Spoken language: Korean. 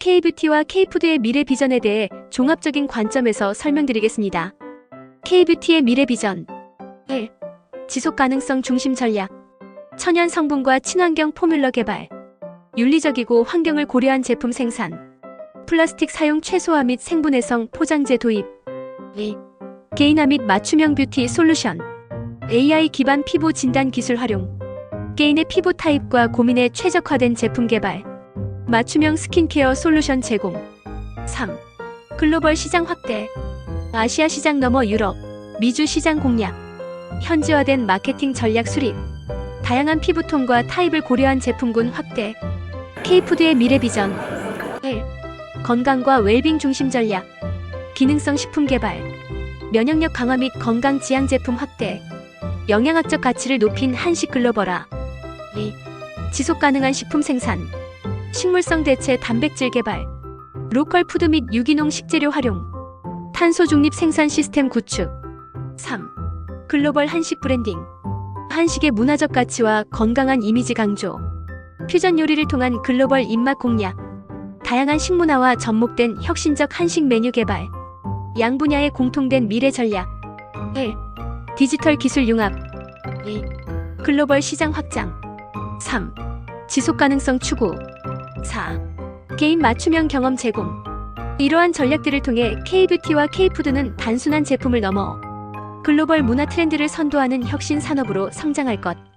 K뷰티와 K푸드의 미래 비전에 대해 종합적인 관점에서 설명드리겠습니다. K뷰티의 미래 비전. 1. 지속 가능성 중심 전략. 천연 성분과 친환경 포뮬러 개발. 윤리적이고 환경을 고려한 제품 생산. 플라스틱 사용 최소화 및 생분해성 포장재 도입. 2. 개인화 및 맞춤형 뷰티 솔루션. AI 기반 피부 진단 기술 활용. 개인의 피부 타입과 고민에 최적화된 제품 개발 맞춤형 스킨케어 솔루션 제공. 3. 글로벌 시장 확대. 아시아 시장 넘어 유럽, 미주 시장 공략. 현지화된 마케팅 전략 수립. 다양한 피부톤과 타입을 고려한 제품군 확대. K푸드의 미래 비전. 1. 건강과 웰빙 중심 전략. 기능성 식품 개발. 면역력 강화 및 건강 지향 제품 확대. 영양학적 가치를 높인 한식 글로벌화. 2. 지속 가능한 식품 생산 식물성 대체 단백질 개발 로컬 푸드 및 유기농 식재료 활용 탄소 중립 생산 시스템 구축 3. 글로벌 한식 브랜딩 한식의 문화적 가치와 건강한 이미지 강조 퓨전 요리를 통한 글로벌 입맛 공략 다양한 식문화와 접목된 혁신적 한식 메뉴 개발 양 분야의 공통된 미래 전략 1. 디지털 기술 융합 2. 글로벌 시장 확장 3. 지속 가능성 추구 4. 개인 맞춤형 경험 제공 이러한 전략들을 통해 K뷰티와 K푸드는 단순한 제품을 넘어 글로벌 문화 트렌드를 선도하는 혁신 산업으로 성장할 것.